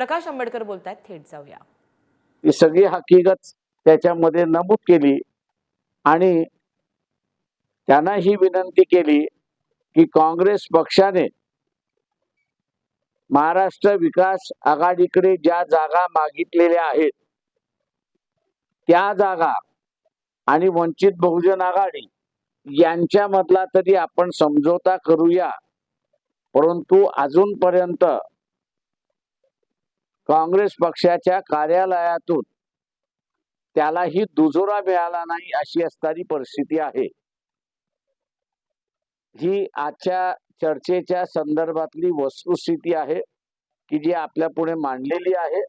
प्रकाश आंबेडकर बोलतात थेट जाऊया. ही सगळी हकीकत त्याच्यामध्ये नमूद केली आणि त्यांना ही विनंती केली की काँग्रेस पक्षाने महाराष्ट्र विकास आघाडीकडे ज्या जागा मागितलेल्या आहेत त्या जागा आणि वंचित बहुजन आघाडी यांच्यामधला तरी आपण समझोता करूया. परंतु अजूनपर्यंत काँग्रेस पक्षाच्या कार्यालयातून त्यालाही दुजोरा मिळाला नाही अशी असणारी परिस्थिती आहे. ही आजच्या चर्चेच्या संदर्भातली वस्तुस्थिती आहे की जी आपल्या पुढे मांडलेली आहे.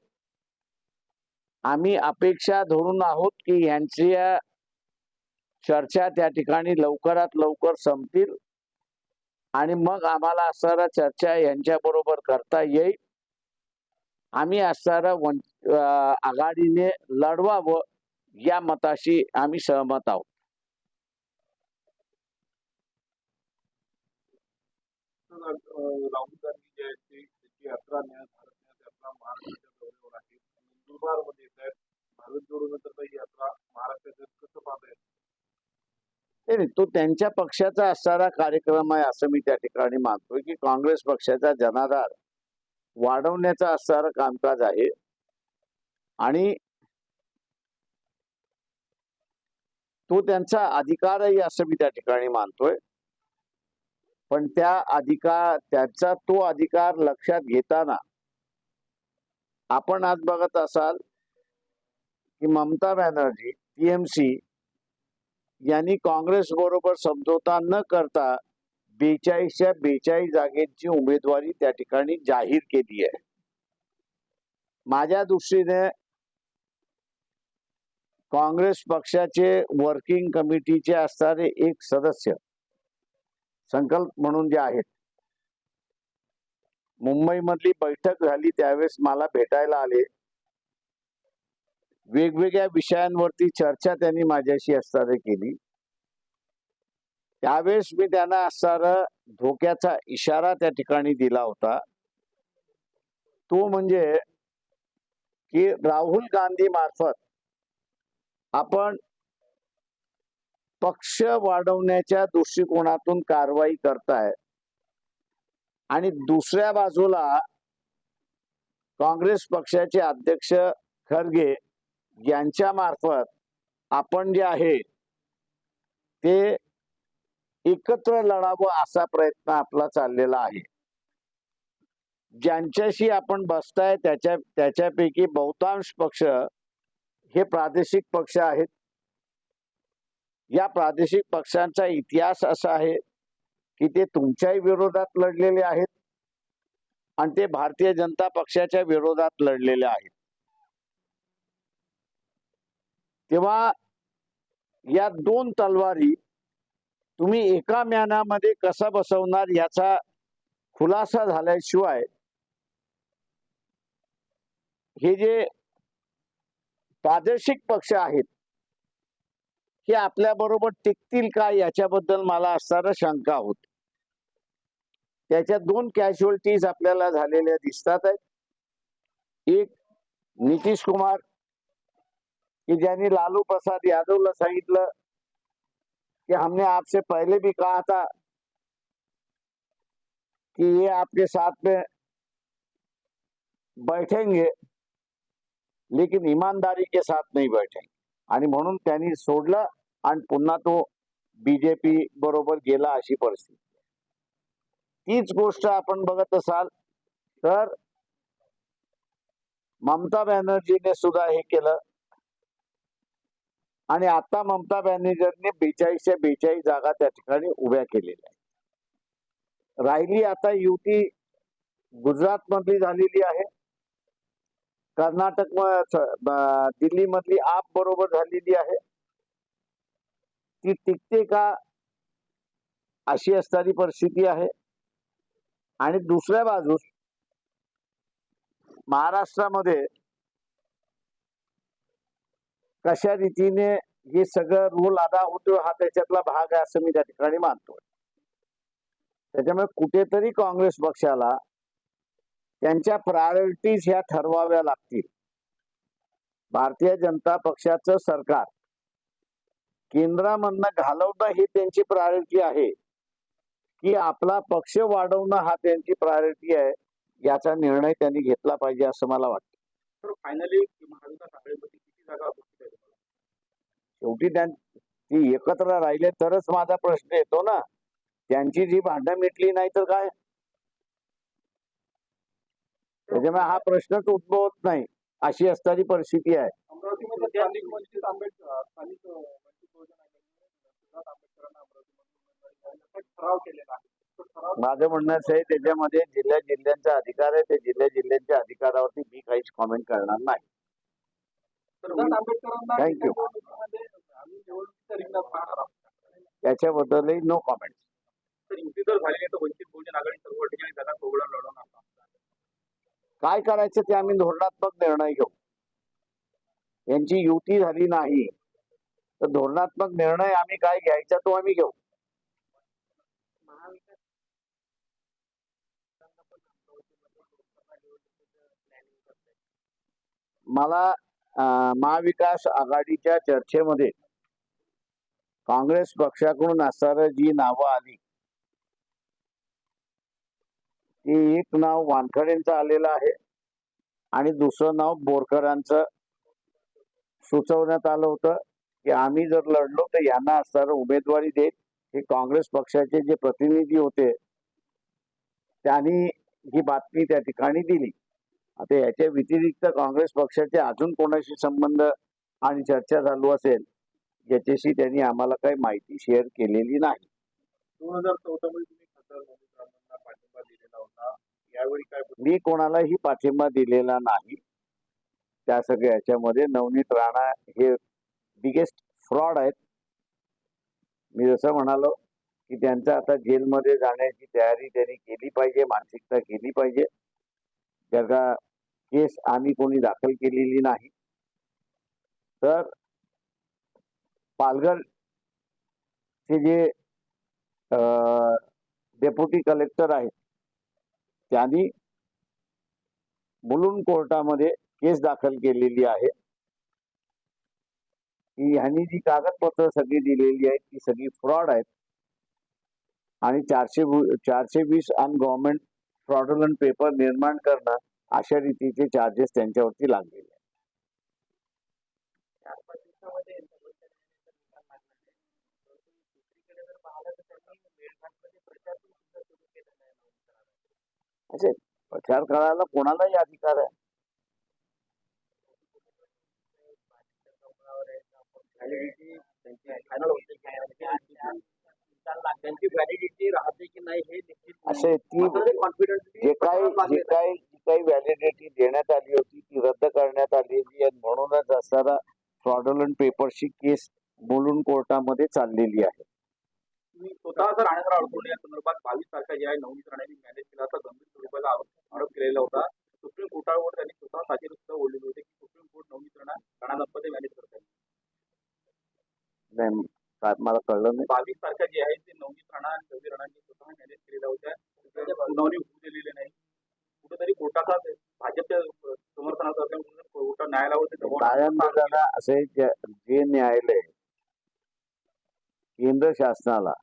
आम्ही अपेक्षा धरून आहोत की यांच्या चर्चा त्या ठिकाणी लवकरात लवकर संपतील आणि मग आम्हाला असणारा चर्चा यांच्या बरोबर करता येईल. आम्ही असणारा वन आघाडीने लढवावं या मताशी आम्ही सहमत आहोत. राहुल गांधी जे यात्रा तो त्यांच्या पक्षाचा असणारा कार्यक्रम आहे असं मी त्या ठिकाणी मानतोय की काँग्रेस पक्षाचा जनाधार वाढवण्याचा असणारं कामकाज आहे. आणि तो त्यांचा अधिकारही असं मी त्या ठिकाणी मानतोय. पण त्या अधिकार त्यांचा तो अधिकार लक्षात घेताना आपण आज बघत असाल की ममता बॅनर्जी टीएमसी यांनी काँग्रेस बरोबर समझोता न करता बेचाळीसच्या बेचाळीस जागेची उमेदवारी त्या ठिकाणी जाहीर केली आहे. माझ्या दृष्टीने काँग्रेस पक्षाचे वर्किंग कमिटीचे असणारे एक सदस्य संकल्प म्हणून जे आहेत मुंबईमधली बैठक झाली त्यावेळेस मला भेटायला आले. वेगवेगळ्या विषयांवरती चर्चा त्यांनी माझ्याशी असणारे केली. त्यावेळेस मी त्यांना असणारा धोक्याचा इशारा त्या ठिकाणी दिला होता. तो म्हणजे की राहुल गांधी मार्फत आपण पक्ष वाढवण्याच्या दृष्टिकोनातून कारवाई करताय आणि दुसऱ्या बाजूला काँग्रेस पक्षाचे अध्यक्ष खरगे यांच्या मार्फत आपण जे आहे ते एकत्र लढावं असा प्रयत्न आपला चाललेला आहे. ज्यांच्याशी आपण बसताय त्याच्या त्याच्यापैकी बहुतांश पक्ष हे प्रादेशिक पक्ष आहेत. या प्रादेशिक पक्षांचा इतिहास असा आहे की ते तुमच्याही विरोधात लढलेले आहेत आणि ते भारतीय जनता पक्षाच्या विरोधात लढलेले आहेत. तेव्हा या दोन तलवारी तुम्ही एका म्यानामध्ये कसा बसवणार याचा खुलासा झाल्याशिवाय हे जे प्रादेशिक पक्ष आहेत हे आपल्या बरोबर टिकतील का याच्याबद्दल मला असणारा शंका होती. त्याच्या दोन कॅज्युअलिटीज आपल्याला झालेल्या दिसतात आहेत. एक नितीश कुमार की ज्यांनी लालू प्रसाद यादवला सांगितलं कि हमने आपसे पहले भी कहा था कि ये आपके साथ में बैठेंगे, लेकिन ईमानदारी के साथ नहीं बैठेंगे। सोडलं तो बीजेपी बरोबर गेला अशी परिस्थिती. तीच गोष्ट आपण बघत असाल, तर ममता बॅनर्जीने सुद्धा हे केलं. आणि आता ममता बॅनर्जींनी बेचाळीसच्या बेचाळीस जागा त्या ठिकाणी उभ्या केलेल्या आहेत. राहिली आता युती गुजरात मधली झालेली आहे. कर्नाटक दिल्ली मधली आप बरोबर झालेली आहे. ती टिकते का अशी असणारी परिस्थिती आहे. आणि दुसऱ्या बाजूस महाराष्ट्रामध्ये कशा रीतीने हे सगळं रोल अदा होतो हा त्याच्यातला भाग आहे असं मी त्या ठिकाणी मानतो त्याच्यामुळे कुठेतरी काँग्रेस पक्षाला त्यांच्या प्रायोरिटीज ह्या ठरवाव्या लागतील. भारतीय जनता पक्षाचं सरकार केंद्रामधनं घालवणं ही त्यांची प्रायोरिटी आहे की आपला पक्ष वाढवणं हा त्यांची प्रायोरिटी आहे याचा निर्णय त्यांनी घेतला पाहिजे असं मला वाटतं. फायनली फायनली महाविकास आघाडीमध्ये किती जागा अपेक्षित आहेत तुम्हाला? शेवटी त्यां ती एकत्र राहिले तरच माझा प्रश्न येतो ना. त्यांची जी भांडणं मिटली नाही तर काय? त्याच्यामुळे हा प्रश्नच उद्भवत नाही. अशी असणारी परिस्थिती आहे. माझं म्हणणं असं आहे त्याच्यामध्ये जिल्ह्या जिल्ह्यांचा अधिकार आहे. ते जिल्ह्या जिल्ह्यांच्या अधिकारावरती मी काहीच कॉमेंट करणार नाही. आहोत. त्याच्याबद्दलही नो कॉमेंट. काय करायचं ते आम्ही धोरणात्मक निर्णय घेऊ. यांची युती झाली नाही तर धोरणात्मक निर्णय आम्ही काय घ्यायचा तो आम्ही घेऊ. मला महाविकास आघाडीच्या चर्चेमध्ये काँग्रेस पक्षाकडून असणारं जी नावं आली ती एक नाव वानखडेंचं आलेलं आहे आणि दुसरं नाव बोरकरांचं सुचवण्यात आलं होतं की आम्ही जर लढलो तर यांना असणारं उमेदवारी देत हे काँग्रेस पक्षाचे जे प्रतिनिधी होते त्यांनी ही बातमी त्या ठिकाणी दिली. आता याच्या व्यतिरिक्त काँग्रेस पक्षाचे अजून कोणाशी संबंध आणि चर्चा चालू असेल याच्याशी त्यांनी आम्हाला काही माहिती शेअर केलेली नाही. दोन हजार चौदा मध्ये तुम्ही खासदार नवनीत राणांना पाठिंबा दिलेला होता. यावेळी काय मी कोणालाही पाठिंबा दिलेला नाही. त्या सगळ्या याच्यामध्ये नवनीत राणा हे बिगेस्ट फ्रॉड आहेत. मी जसं म्हणालो की त्यांचं आता जेलमध्ये जाण्याची तयारी त्यांनी केली पाहिजे मानसिकता केली पाहिजे. त्याचा केस आम्ही कोणी दाखल केलेली नाही. तर पालघर चे जे डेप्युटी कलेक्टर आहेत त्यांनी मुलुंड कोर्टामध्ये केस दाखल केलेली आहे. की ह्यांनी जी कागदपत्र सगळी दिलेली आहेत ती सगळी फ्रॉड आहेत. आणि चारशे चारशे वीस अन गव्हर्नमेंट फ्रॉडुलंट पेपर निर्माण करणं अशा रीतीचे चार्जेस त्यांच्यावरती लागलेले आहेत. असे प्रचार करायला कोणालाही अधिकार आहे व्हॅलिडिटी त्यांची फायनल होते की नाही, त्यांची व्हॅलिडिटी राहते की नाही हे निश्चित असे ती कॉन्फिडन्स जे काही जे काही जी काही व्हॅलिडिटी देण्यात आली होती ती रद्द करण्यात आलेली आहे म्हणूनच असणारा फ्रॉडुलंट पेपरची केस मुलुंड कोर्टामध्ये चाललेली आहे. मी स्वतः जर राणेंद्र अडकवणे या संदर्भात बावीस तारखा जे आहे नवनीत राणेंनी मॅनेज केला असा गंभीर स्वरूपाचा आरोप केलेला होता. सुप्रीम कोर्टावर त्यांनी स्वतः साजेर सुद्धा ओढलेले होते की सुप्रीम कोर्ट नवनीत राणा राणा दंपती मॅनेज करत नाही मला कळलं नाही. बावीस तारखा जे आहे ते नवनीत राणा आणि रवी राणांनी स्वतः मॅनेज केलेल्या होत्या त्याच्या सुनावणी होऊ दिलेली नाही कुठेतरी कोर्टाचा भाजपच्या समर्थनाचा असल्यामुळे कोर्टात न्यायालयावर असे जे न्यायालय केंद्र शासनाला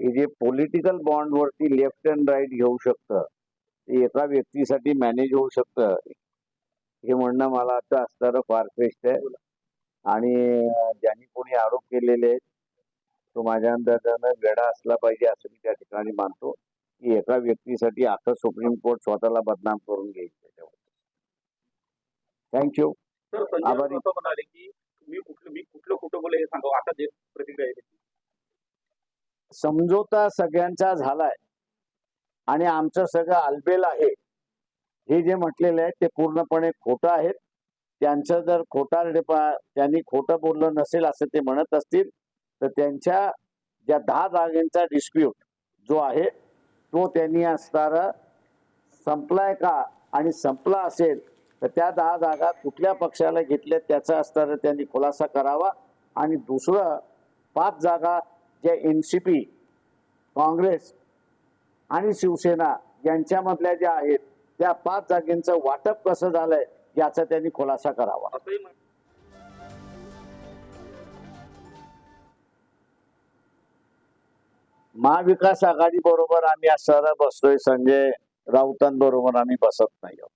हे जे पॉलिटिकल बॉन्ड वरती लेफ्ट अँड राईट घेऊ शकतं ते एका व्यक्तीसाठी मॅनेज होऊ शकतं हे म्हणणं मला आता असणारं फार श्रेष्ठ आहे. आणि ज्यांनी कोणी आरोप केलेले आहेत तो माझ्या अंदाजानं वेडा असला पाहिजे असं मी त्या ठिकाणी मानतो. की एका व्यक्तीसाठी आता सुप्रीम कोर्ट स्वतःला बदनाम करून घेईल त्याच्यावर. थँक्यू आभारी. म्हणाले की मी कुठलं मी कुठलं खोटं बोले हे सांगा आता जे प्रतिक्रिया. समझोता सगळ्यांचा झालाय. आणि आमचं सगळं आलबेल आहे. हे जे म्हटलेलं आहे ते पूर्णपणे खोटं आहे. त्यांचं जर खोटारडेपा त्यांनी खोटं बोललं नसेल असं ते म्हणत असतील तर त्यांच्या ज्या दहा जागांचा डिस्प्यूट जो आहे तो त्यांनी असणारा संपलाय का आणि संपला असेल तर त्या दहा जागा कुठल्या पक्षाला घेतल्या त्याचा असताना त्यांनी खुलासा करावा. आणि दुसरं पाच जागा ज्या एन सी पी काँग्रेस आणि शिवसेना यांच्यामधल्या ज्या आहेत त्या पाच जागेंचं वाटप कसं झालंय याचा त्यांनी खुलासा करावा. महाविकास आघाडी बरोबर आम्ही आज बसतोय संजय राऊतांबरोबर आम्ही बसत नाही आहोत.